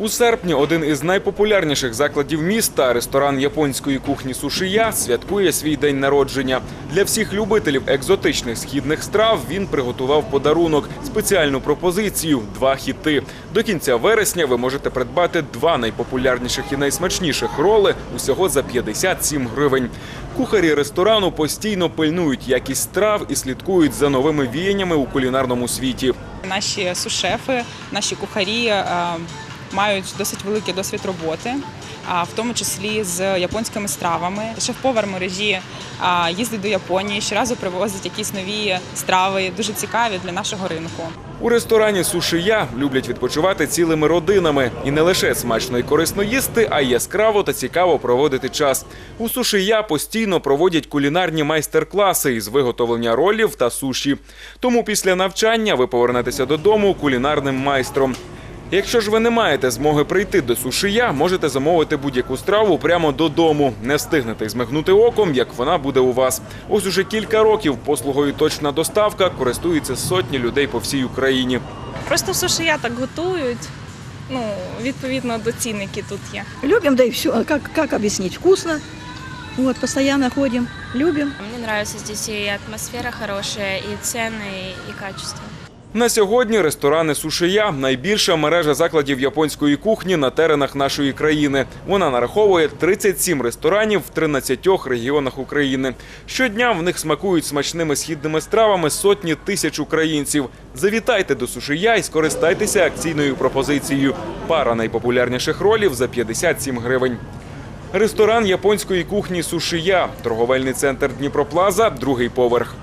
У серпні один із найпопулярніших закладів міста, ресторан японської кухні Сушия, святкує свій день народження. Для всіх любителів екзотичних східних страв він приготував подарунок спеціальну пропозицію два хіти. До кінця вересня ви можете придбати два найпопулярніших і найсмачніших роли усього за 57 гривень. Кухарі ресторану постійно пильнують якість страв і слідкують за новими віяннями у кулінарному світі. Наші сушефи, наші кухарі е, мають досить великий досвід роботи, в тому числі з японськими стравами. Шеф-повар мережі їздить до Японії, щоразу привозить якісь нові страви, дуже цікаві для нашого ринку. У ресторані Сушия люблять відпочивати цілими родинами і не лише смачно і корисно їсти, а й яскраво та цікаво проводити час. У Сушия постійно проводять кулінарні майстер-класи із виготовлення ролів та суші. Тому після навчання ви повернетеся додому кулінарним майстром. Якщо ж ви не маєте змоги прийти до сушия, можете замовити будь-яку страву прямо додому. Не встигнете змигнути оком, як вона буде у вас. Ось уже кілька років послугою точна доставка користуються сотні людей по всій Україні. Просто сушия так готують. Ну, відповідно до цін, які тут є. Любим, да и все. А как, как объяснить? Вкусно. Вот, постоянно ходим. Любим. Мне нравится здесь и атмосфера хорошая, и цены, и качество. На сьогодні ресторани Сушия найбільша мережа закладів японської кухні на теренах нашої країни. Вона нараховує 37 ресторанів в 13 регіонах України. Щодня в них смакують смачними східними стравами сотні тисяч українців. Завітайте до Сушия і скористайтеся акційною пропозицією. Пара найпопулярніших ролів за 57 гривень. Ресторан японської кухні Сушия, торговельний центр Дніпроплаза, другий поверх.